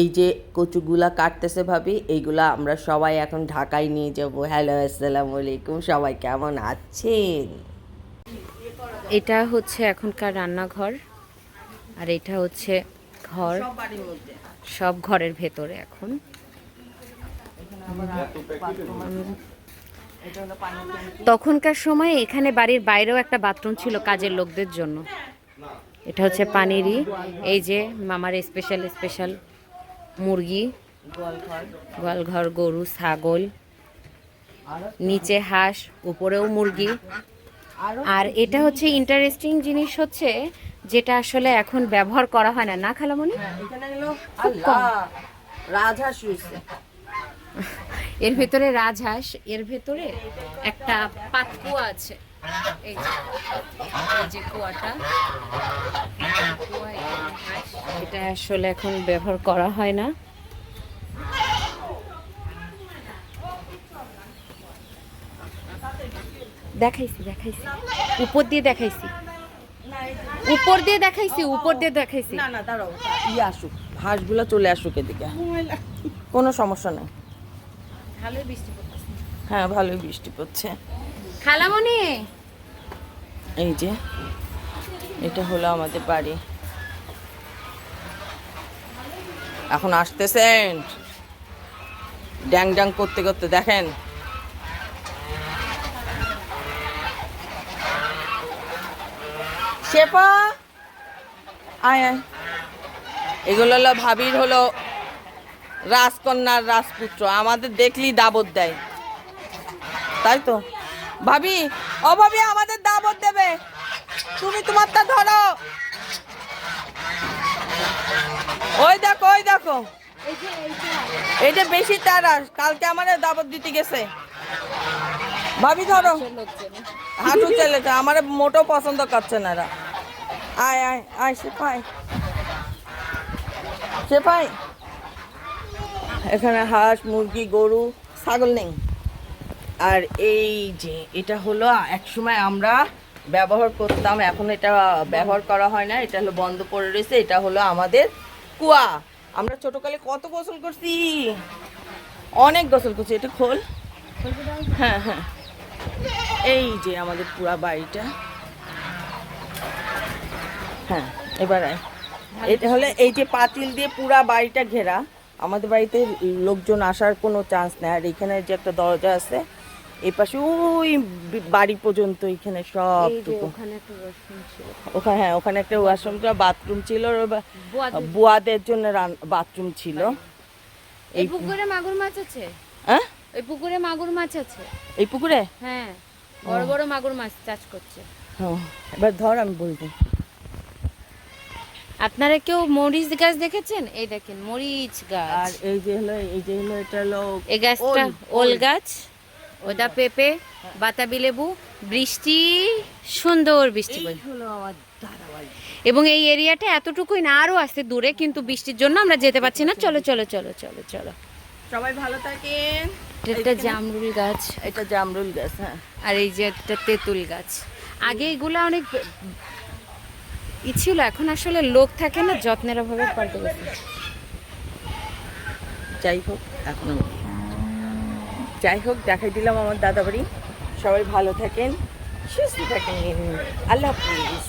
এই যে কচুগুলা কাটতেছে ভাবি, এইগুলা আমরা সবাই এখন ঢাকায় নিয়ে যাব। হ্যালো আসসালামু আলাইকুম, সবাই কেমন আছেন? এটা হচ্ছে এখনকার রান্নাঘর, আর এটা হচ্ছে ঘর। সব ঘরের ভেতরে এখন। তখনকার সময় এখানে বাড়ির বাইরেও একটা বাথরুম ছিল কাজের লোকদের জন্য। এটা হচ্ছে পানিরই, এই যে মামার স্পেশাল স্পেশাল মুরগি গোয়ালঘর গরু ছাগল নিচে হাঁস উপরেও মুরগি। আর এটা হচ্ছে ইন্টারেস্টিং জিনিস হচ্ছে যেটা আসলে এখন ব্যবহার করা হয় না। না খালামনি খুব কম। আল্লাহ রাজহাঁস এর ভেতরে রাজহাঁস এর ভেতরে একটা পাতকুয়া আছে। এই যে কুয়াটা। এটা আসলে এখন ব্যবহার করা হয় না। দেখাইছি দেখাইছি। উপর দিয়ে দেখাইছি। উপর দিয়ে দেখাইছি উপর দিয়ে দেখাইছি। না না দাঁড়াও ইয়ে আসুক হাঁসগুলো চলে আসুক এদিকে। কোনো সমস্যা নেই। ভালোই বৃষ্টি পড়তেছে। হ্যাঁ ভালোই বৃষ্টি পড়ছে। খালামণি? এই যে এটা হলো আমাদের বাড়ি। এখন আসতেছেন। ড্যাং ড্যাং করতে করতে দেখেন। শেপা আয় আয়। এগুলো হলো ভাবির হলো রাজকন্যার রাজপুত্র, আমাদের দেখলেই দাবত দেয়। তাই তো? ভাবি, ও ভাবি, আমাদের দাবত দেবে। তুমি তোমারটা ধরো। ওই দেখো ওই দেখো। এটা বেশি তারা, কালকে আমাদের দাবত দিতে গেছে। ভাবি ধরো। হাঁটু চলেছে আমার মোটো পছন্দ করছে না এরা। আয় আয় আয় সে পাই সে পাই এখানে হাঁস, মুরগি, গরু, ছাগল নেই। আর এই যে, এটা হলো একসময় আমরা ব্যবহার করতাম, এখন এটা ব্যবহার করা হয় না, এটা হলো বন্ধ করে রয়েছে, এটা হলো আমাদের কুয়া। আমরা ছোটকালে কত গোসল করছি? অনেক গোসল করছি, এটা খোল। হ্যাঁ হ্যাঁ। এই যে আমাদের পুরা বাড়িটা। হ্যাঁ এবার। এটা হলে এই যে পাতিল দিয়ে পুরা বাড়িটা ঘেরা। আমাদের বাড়িতে লোকজন আসার কোনো চান্স নেই। আর এখানে যে একটা দরজা আছে এই পাশে ওই বাড়ি পর্যন্ত এখানে সব ওখানে একটা ওয়াশরুম ছিল। হ্যাঁ ওখানে একটা ওয়াশরুম বাথরুম ছিল আর বা- বুয়াদের- জন্য। বাথরুম ছিল। এই পুকুরে মাগুর মাছ আছে? হ্যাঁ? ওই পুকুরে মাগুর মাছ আছে? এই পুকুরে? হ্যাঁ বড় বড় মাগুর মাছ চাষ করছে। হ্যাঁ এবার ধর আমি বলব। আপনারা কেউ মরিচ গাছ দেখেছেন? এই দেখেন মরিচ আর গাছ এই যে হলো এই যে হলো এটা হলো এই গাছটা ওল। গাছ ওটা পেঁপে বাতাবি লেবু বৃষ্টি সুন্দর বৃষ্টি হলো আমার দাদা এবং এই এরিয়াটা এতটুকুই না আরও আছে দূরে কিন্তু বৃষ্টির জন্য আমরা যেতে পারছি না। চলো চলো চলো চলো চলো। সবাই ভালো থাকেন। এটা জামরুল গাছ। এটা জামরুল গাছ হ্যাঁ। আর এই যে একটা তেঁতুল গাছ। আগে এগুলো অনেক ই ছিল, এখন আসলে লোক থাকে না, যত্নের অভাবে পাল্টে গেছে। যাই হোক, এখন যাই হোক, দেখাই দিলাম আমার দাদা বাড়ি সবাই ভালো থাকেন, সুস্থ থাকেন। আল্লাহ হাফিজ।